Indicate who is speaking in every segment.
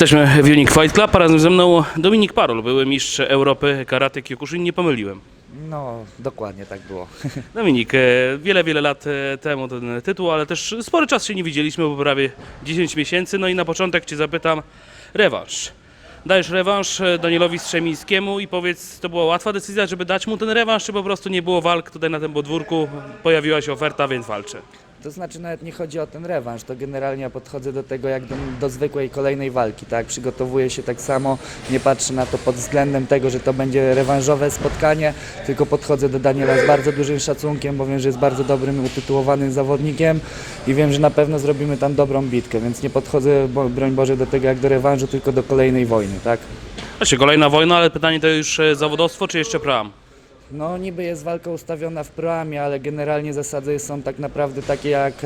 Speaker 1: Jesteśmy w Unique Fight Club, a razem ze mną Dominik Parol, były mistrz Europy Karate Kyokushin, nie pomyliłem.
Speaker 2: No, dokładnie tak było.
Speaker 1: Dominik, e, wiele, wiele lat e, temu ten tytuł, ale też spory czas się nie widzieliśmy, bo prawie 10 miesięcy. No i na początek Cię zapytam, rewanż. Dajesz rewanż e, Danielowi Strzemińskiemu i powiedz, to była łatwa decyzja, żeby dać mu ten rewanż, czy po prostu nie było walk tutaj na tym podwórku, pojawiła się oferta, więc walczę.
Speaker 2: To znaczy nawet nie chodzi o ten rewanż, to generalnie ja podchodzę do tego jak do, do zwykłej kolejnej walki, tak? Przygotowuję się tak samo, nie patrzę na to pod względem tego, że to będzie rewanżowe spotkanie, tylko podchodzę do Daniela z bardzo dużym szacunkiem, bo wiem, że jest bardzo dobrym, utytułowanym zawodnikiem i wiem, że na pewno zrobimy tam dobrą bitkę, więc nie podchodzę, bo, broń Boże, do tego jak do rewanżu, tylko do kolejnej wojny, tak?
Speaker 1: Właśnie, kolejna wojna, ale pytanie to już e, zawodowstwo, czy jeszcze pram?
Speaker 2: No niby jest walka ustawiona w proamie, ale generalnie zasady są tak naprawdę takie jak e,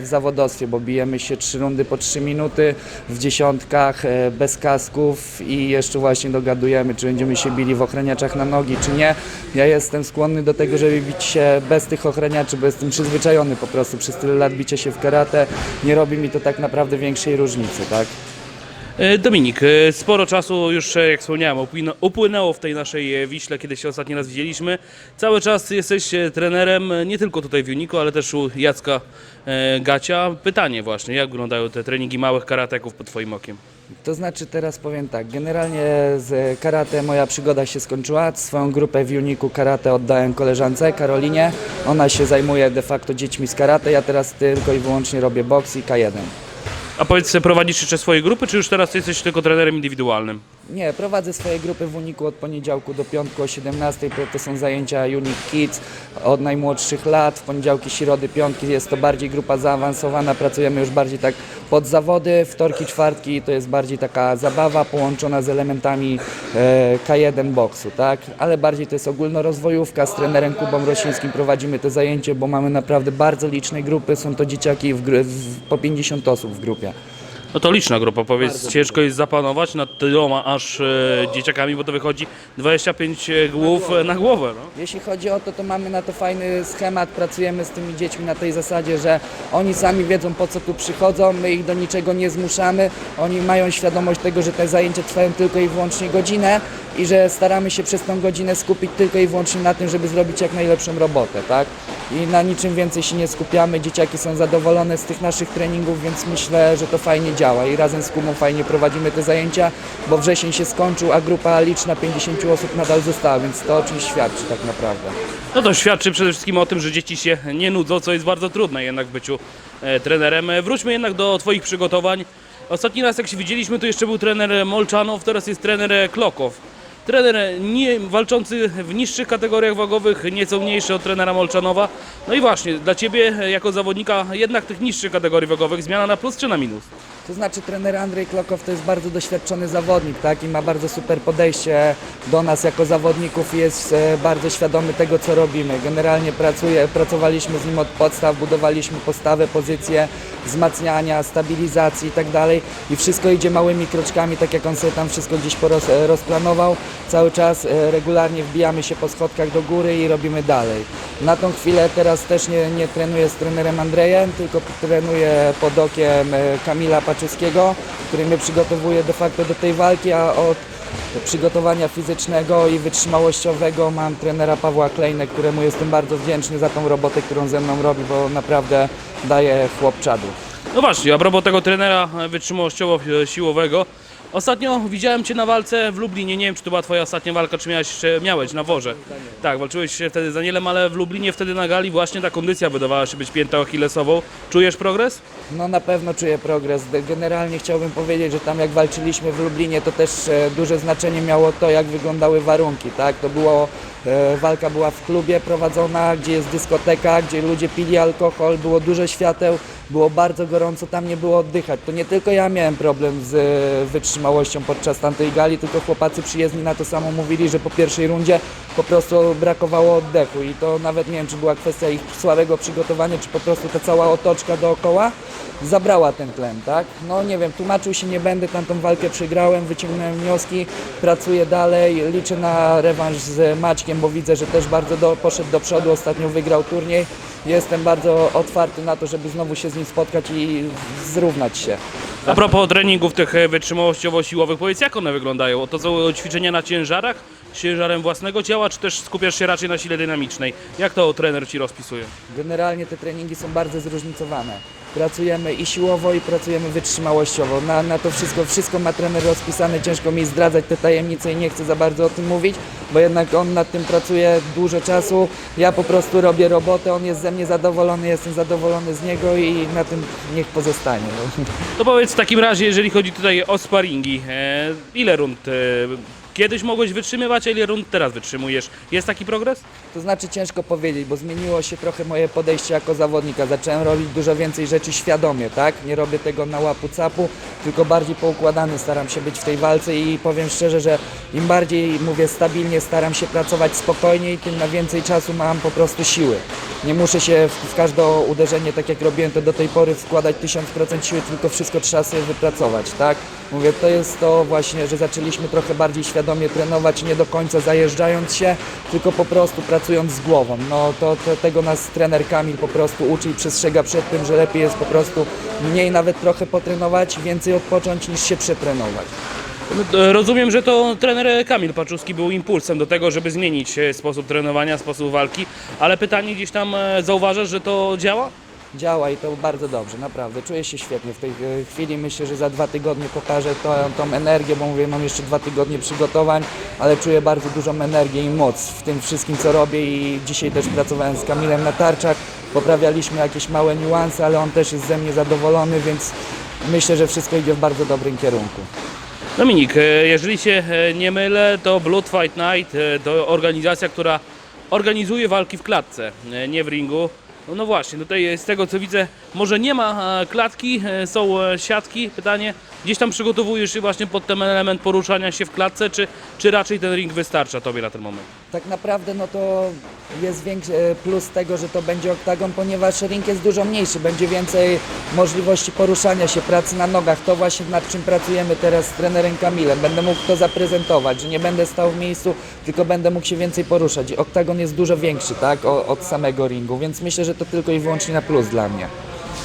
Speaker 2: w zawodowstwie, bo bijemy się trzy rundy po 3 minuty w dziesiątkach, e, bez kasków i jeszcze właśnie dogadujemy, czy będziemy się bili w ochraniaczach na nogi, czy nie. Ja jestem skłonny do tego, żeby bić się bez tych ochraniaczy, bo jestem przyzwyczajony po prostu przez tyle lat bicia się w karate. Nie robi mi to tak naprawdę większej różnicy, tak?
Speaker 1: E, Dominik, e, sporo czasu już, e, jak wspomniałem, upłynęło w tej naszej Wiśle, kiedy się ostatni raz widzieliśmy. Cały czas jesteś trenerem, nie tylko tutaj w Uniku, ale też u Jacka Gacia. Pytanie właśnie, jak wyglądają te treningi małych karateków pod Twoim okiem?
Speaker 2: To znaczy teraz powiem tak, generalnie z karate moja przygoda się skończyła. Swoją grupę w Uniku karate oddałem koleżance Karolinie. Ona się zajmuje de facto dziećmi z karate. Ja teraz tylko i wyłącznie robię boks i K1.
Speaker 1: A powiedz, prowadzisz jeszcze swoje grupy, czy już teraz jesteś tylko trenerem indywidualnym?
Speaker 2: Nie, prowadzę swoje grupy w Uniku od poniedziałku do piątku o 17. To są zajęcia Unique Kids od najmłodszych lat. W poniedziałki, środy, piątki jest to bardziej grupa zaawansowana. Pracujemy już bardziej tak pod zawody. Wtorki, czwartki to jest bardziej taka zabawa połączona z elementami e, K1 boksu, tak? Ale bardziej to jest ogólnorozwojówka. Z trenerem Kubą Rosińskim prowadzimy te zajęcie, bo mamy naprawdę bardzo liczne grupy. Są to dzieciaki w, w, po 50 osób w grupie.
Speaker 1: No to liczna grupa, powiedz,
Speaker 2: Bardzo
Speaker 1: ciężko jest zapanować nad tyloma aż e, dzieciakami, bo to wychodzi 25 głów e, na głowę. No.
Speaker 2: Jeśli chodzi o to, to mamy na to fajny schemat, pracujemy z tymi dziećmi na tej zasadzie, że oni sami wiedzą po co tu przychodzą, my ich do niczego nie zmuszamy, oni mają świadomość tego, że te zajęcia trwają tylko i wyłącznie godzinę i że staramy się przez tą godzinę skupić tylko i wyłącznie na tym, żeby zrobić jak najlepszą robotę, tak? I na niczym więcej się nie skupiamy, dzieciaki są zadowolone z tych naszych treningów, więc myślę, że to fajnie działa i razem z Kumą fajnie prowadzimy te zajęcia, bo wrzesień się skończył, a grupa liczna 50 osób nadal została, więc to o czymś świadczy tak naprawdę.
Speaker 1: No to świadczy przede wszystkim o tym, że dzieci się nie nudzą, co jest bardzo trudne jednak w byciu e, trenerem. E, Wróćmy jednak do Twoich przygotowań. Ostatni raz jak się widzieliśmy, to jeszcze był trener Molczanow, teraz jest trener Klokow. Trener nie, walczący w niższych kategoriach wagowych, nieco mniejszy od trenera Molczanowa. No i właśnie, dla Ciebie jako zawodnika jednak tych niższych kategorii wagowych zmiana na plus czy na minus?
Speaker 2: To znaczy trener Andrzej Klokow to jest bardzo doświadczony zawodnik, tak? I ma bardzo super podejście do nas jako zawodników i jest e, bardzo świadomy tego, co robimy. Generalnie pracuje, pracowaliśmy z nim od podstaw, budowaliśmy postawę, pozycję, wzmacniania, stabilizacji i tak. I wszystko idzie małymi kroczkami, tak jak on sobie tam wszystko gdzieś poroz, e, rozplanował. Cały czas e, regularnie wbijamy się po schodkach do góry i robimy dalej. Na tą chwilę teraz też nie, nie trenuję z trenerem Andrejem, tylko trenuję pod okiem e, Kamila Paczyskiego, który mnie przygotowuje de facto do tej walki, a od przygotowania fizycznego i wytrzymałościowego mam trenera Pawła Klejnę, któremu jestem bardzo wdzięczny za tą robotę, którą ze mną robi, bo naprawdę daje chłop czadu.
Speaker 1: No właśnie, a propos tego trenera wytrzymałościowo-siłowego. Ostatnio widziałem Cię na walce w Lublinie. Nie wiem, czy to była Twoja ostatnia walka, czy miałeś, jeszcze- miałeś na worze. Tak, walczyłeś wtedy z Danielem, ale w Lublinie wtedy na gali właśnie ta kondycja wydawała się być piętą achillesową. Czujesz progres?
Speaker 2: No na pewno czuję progres. Generalnie chciałbym powiedzieć, że tam jak walczyliśmy w Lublinie, to też e, duże znaczenie miało to, jak wyglądały warunki, tak? To było, e, walka była w klubie prowadzona, gdzie jest dyskoteka, gdzie ludzie pili alkohol, było dużo świateł, było bardzo gorąco, tam nie było oddychać. To nie tylko ja miałem problem z e, wytrzymałością podczas tamtej gali, tylko chłopacy przyjezdni na to samo mówili, że po pierwszej rundzie po prostu brakowało oddechu i to nawet nie wiem, czy była kwestia ich słabego przygotowania, czy po prostu ta cała otoczka dookoła zabrała ten tlen, tak? No nie wiem, tłumaczył się nie będę, tamtą walkę przegrałem, wyciągnąłem wnioski, pracuję dalej, liczę na rewanż z Maćkiem, bo widzę, że też bardzo do, poszedł do przodu, ostatnio wygrał turniej. Jestem bardzo otwarty na to, żeby znowu się z nim spotkać i zrównać się.
Speaker 1: A propos treningów tych e, wytrzymałościowo-siłowych, powiedz jak one wyglądają? To są ćwiczenia na ciężarach, ciężarem własnego ciała, czy też skupiasz się raczej na sile dynamicznej? Jak to trener Ci rozpisuje?
Speaker 2: Generalnie te treningi są bardzo zróżnicowane. Pracujemy i siłowo, i pracujemy wytrzymałościowo. Na, na to wszystko, wszystko ma trener rozpisane. Ciężko mi zdradzać te tajemnice i nie chcę za bardzo o tym mówić, bo jednak on nad tym pracuje dużo czasu. Ja po prostu robię robotę, on jest ze mnie zadowolony, jestem zadowolony z niego i na tym niech pozostanie. No.
Speaker 1: To powiedz w takim razie, jeżeli chodzi tutaj o sparingi, e, ile rund e, kiedyś mogłeś wytrzymywać, a ile rund teraz wytrzymujesz? Jest taki progres?
Speaker 2: To znaczy ciężko powiedzieć, bo zmieniło się trochę moje podejście jako zawodnika. Zacząłem robić dużo więcej rzeczy świadomie, tak? Nie robię tego na łapu capu, tylko bardziej poukładany staram się być w tej walce i powiem szczerze, że im bardziej mówię stabilnie, staram się pracować spokojniej, tym na więcej czasu mam po prostu siły. Nie muszę się w, w każde uderzenie, tak jak robiłem to do tej pory, wkładać 1000% siły, tylko wszystko trzeba sobie wypracować, tak? Mówię, to jest to właśnie, że zaczęliśmy trochę bardziej świadomie trenować, nie do końca zajeżdżając się, tylko po prostu pracując z głową. No to, to tego nas trener Kamil po prostu uczy i przestrzega przed tym, że lepiej jest po prostu mniej nawet trochę potrenować, więcej odpocząć niż się przetrenować.
Speaker 1: No, Rozumiem, że to trener Kamil Paczuski był impulsem do tego, żeby zmienić e, sposób trenowania, sposób walki, ale pytanie gdzieś tam e, zauważasz, że to działa?
Speaker 2: Działa i to bardzo dobrze, naprawdę. Czuję się świetnie w tej e, chwili. Myślę, że za dwa tygodnie pokażę to, tą energię, bo mówię, mam jeszcze dwa tygodnie przygotowań, ale czuję bardzo dużą energię i moc w tym wszystkim, co robię i dzisiaj też pracowałem z Kamilem na tarczach. Poprawialiśmy jakieś małe niuanse, ale on też jest ze mnie zadowolony, więc myślę, że wszystko idzie w bardzo dobrym kierunku.
Speaker 1: Dominik, e, jeżeli się e, nie mylę, to Blood Fight Night to organizacja, która organizuje walki w klatce, nie w ringu. No, no właśnie, tutaj z tego co widzę, może nie ma e, klatki, e, są e, siatki. Pytanie, gdzieś tam przygotowujesz się właśnie pod ten element poruszania się w klatce, czy, czy raczej ten ring wystarcza Tobie na ten moment?
Speaker 2: Tak naprawdę no to jest większy plus tego, że to będzie oktagon, ponieważ ring jest dużo mniejszy, będzie więcej możliwości poruszania się, pracy na nogach. To właśnie nad czym pracujemy teraz z trenerem Kamilem. Będę mógł to zaprezentować, że nie będę stał w miejscu, tylko będę mógł się więcej poruszać. Oktagon jest dużo większy, tak, od samego ringu, więc myślę, że to tylko i wyłącznie na plus dla mnie.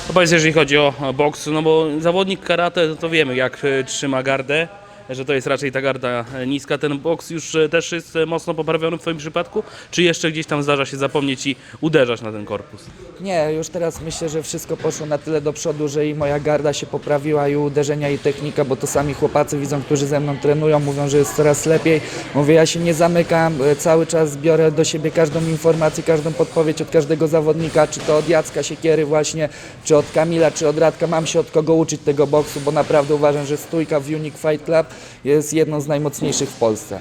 Speaker 1: No powiedz, jeżeli chodzi o boks, no bo zawodnik karate, to, to wiemy jak e, trzyma gardę, że to jest raczej ta garda niska. Ten boks już e, też jest e, mocno poprawiony w Twoim przypadku, czy jeszcze gdzieś tam zdarza się zapomnieć i uderzać na ten korpus?
Speaker 2: Nie, już teraz myślę, że wszystko poszło na tyle do przodu, że i moja garda się poprawiła, i uderzenia, i technika, bo to sami chłopacy widzą, którzy ze mną trenują, mówią, że jest coraz lepiej. Mówię, ja się nie zamykam, e, cały czas biorę do siebie każdą informację, każdą podpowiedź od każdego zawodnika, czy to od Jacka Siekiery właśnie, czy od Kamila, czy od Radka. Mam się od kogo uczyć tego boksu, bo naprawdę uważam, że stójka w Unique Fight Club jest jedną z najmocniejszych w Polsce.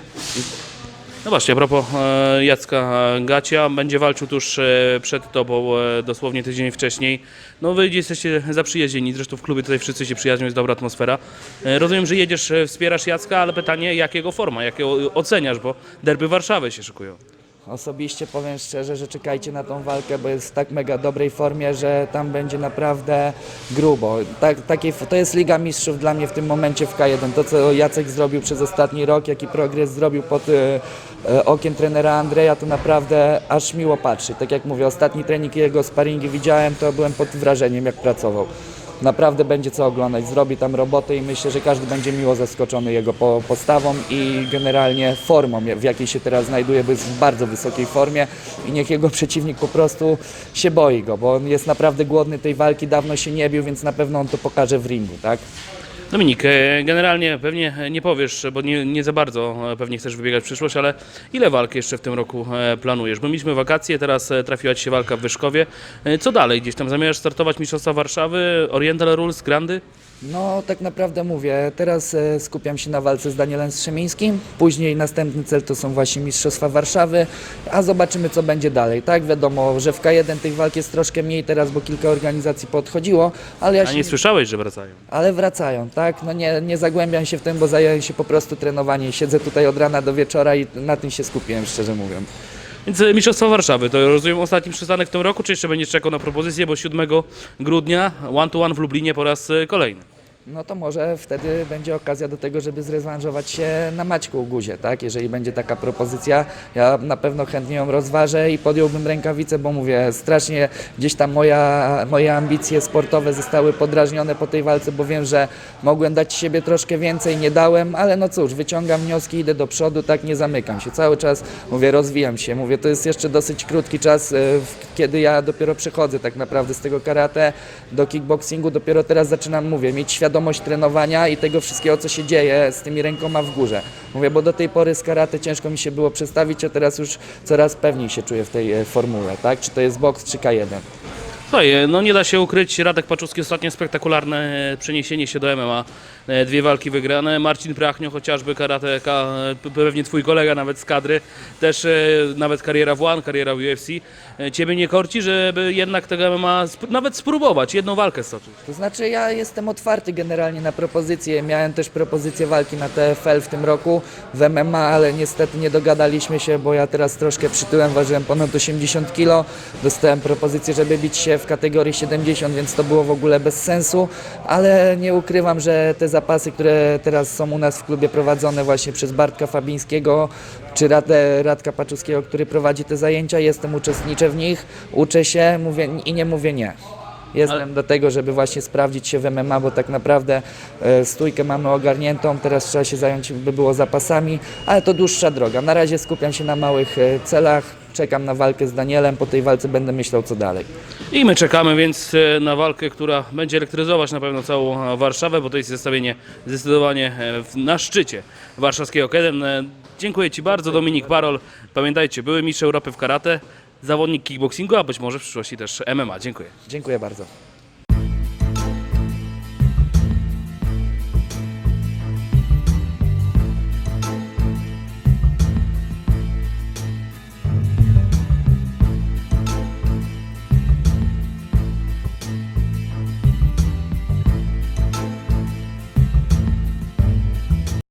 Speaker 1: No właśnie, a propos e, Jacka Gacia, będzie walczył tuż e, przed Tobą, e, dosłownie tydzień wcześniej. No Wy jesteście zaprzyjaźnieni, zresztą w klubie tutaj wszyscy się przyjaźnią, jest dobra atmosfera. Rozumiem, że jedziesz, wspierasz Jacka, ale pytanie, jakiego forma, jakiego oceniasz, bo derby Warszawy się szykują.
Speaker 2: Osobiście powiem szczerze, że czekajcie na tą walkę, bo jest w tak mega dobrej formie, że tam będzie naprawdę grubo. Tak, takiej, to jest Liga Mistrzów dla mnie w tym momencie w K1. To, co Jacek zrobił przez ostatni rok, jaki progres zrobił pod e, e, okiem trenera Andrzeja, to naprawdę aż miło patrzy. Tak jak mówię, ostatni trening jego sparingi widziałem, to byłem pod wrażeniem, jak pracował. Naprawdę będzie co oglądać, zrobi tam robotę i myślę, że każdy będzie miło zaskoczony jego po, postawą i generalnie formą, w jakiej się teraz znajduje, bo jest w bardzo wysokiej formie i niech jego przeciwnik po prostu się boi go, bo on jest naprawdę głodny tej walki, dawno się nie bił, więc na pewno on to pokaże w ringu, tak?
Speaker 1: Dominik, e, generalnie pewnie nie powiesz, bo nie, nie za bardzo e, pewnie chcesz wybiegać w przyszłość, ale ile walk jeszcze w tym roku e, planujesz? Bo mieliśmy wakacje, teraz trafiła Ci się walka w Wyszkowie. Co dalej? Gdzieś tam zamierzasz startować Mistrzostwa Warszawy, Oriental Rules, Grandy?
Speaker 2: No, tak naprawdę mówię, teraz e, skupiam się na walce z Danielem Strzemińskim, później następny cel to są właśnie Mistrzostwa Warszawy, a zobaczymy co będzie dalej, tak? Wiadomo, że w K1 tych walk jest troszkę mniej teraz, bo kilka organizacji podchodziło, ale ja
Speaker 1: A
Speaker 2: się
Speaker 1: nie słyszałeś, że wracają?
Speaker 2: ale wracają, tak? No nie, nie zagłębiam się w tym, bo zająłem się po prostu trenowaniem. Siedzę tutaj od rana do wieczora i na tym się skupiłem, szczerze mówiąc.
Speaker 1: Więc e, Mistrzostwa Warszawy, to rozumiem ostatni przystanek w tym roku, czy jeszcze będziesz czekał na propozycję, bo 7 grudnia one to one w Lublinie po raz e, kolejny.
Speaker 2: No to może wtedy będzie okazja do tego, żeby zrewanżować się na Maćku Guzie, tak? Jeżeli będzie taka propozycja, ja na pewno chętnie ją rozważę i podjąłbym rękawice, bo mówię, strasznie gdzieś tam moja, moje ambicje sportowe zostały podrażnione po tej walce, bo wiem, że mogłem dać siebie troszkę więcej, nie dałem, ale no cóż, wyciągam wnioski, idę do przodu, tak nie zamykam się. Cały czas mówię, rozwijam się, mówię, to jest jeszcze dosyć krótki czas, e, kiedy ja dopiero przechodzę tak naprawdę z tego karate do kickboxingu, dopiero teraz zaczynam, mówię, mieć świadomość trenowania i tego wszystkiego, co się dzieje z tymi rękoma w górze. Mówię, bo do tej pory z karate ciężko mi się było przestawić, a teraz już coraz pewniej się czuję w tej e, formule, tak? Czy to jest boks, czy K1.
Speaker 1: Słuchaj, no nie da się ukryć, Radek Paczuski ostatnio spektakularne przeniesienie się do MMA, e, dwie walki wygrane, Marcin Prachnio chociażby karateka, e, pewnie twój kolega nawet z kadry, też e, nawet kariera w One, kariera w UFC. E, Ciebie nie korci, żeby jednak tego MMA nawet spróbować, jedną walkę stoczyć?
Speaker 2: To znaczy ja jestem otwarty generalnie na propozycje. Miałem też propozycję walki na TFL w tym roku w MMA, ale niestety nie dogadaliśmy się, bo ja teraz troszkę przytyłem, ważyłem ponad 80 kg. Dostałem propozycję, żeby bić się w kategorii 70, więc to było w ogóle bez sensu, ale nie ukrywam, że te zapasy, które teraz są u nas w klubie prowadzone właśnie przez Bartka Fabińskiego czy Radę, Radka Paczuskiego, który prowadzi te zajęcia, jestem, uczestniczę w nich, uczę się mówię, i nie mówię nie. Jestem do tego, żeby właśnie sprawdzić się w MMA, bo tak naprawdę e, stójkę mamy ogarniętą, teraz trzeba się zająć by było zapasami, ale to dłuższa droga. Na razie skupiam się na małych e, celach, czekam na walkę z Danielem, po tej walce będę myślał co dalej.
Speaker 1: I my czekamy więc e, na walkę, która będzie elektryzować na pewno całą Warszawę, bo to jest zestawienie zdecydowanie na szczycie warszawskiego K1. E, Dziękuję Ci bardzo, Dominik Parol. Pamiętajcie, były mistrz Europy w karate, zawodnik kickboxingu, a być może w przyszłości też MMA. Dziękuję.
Speaker 2: Dziękuję bardzo.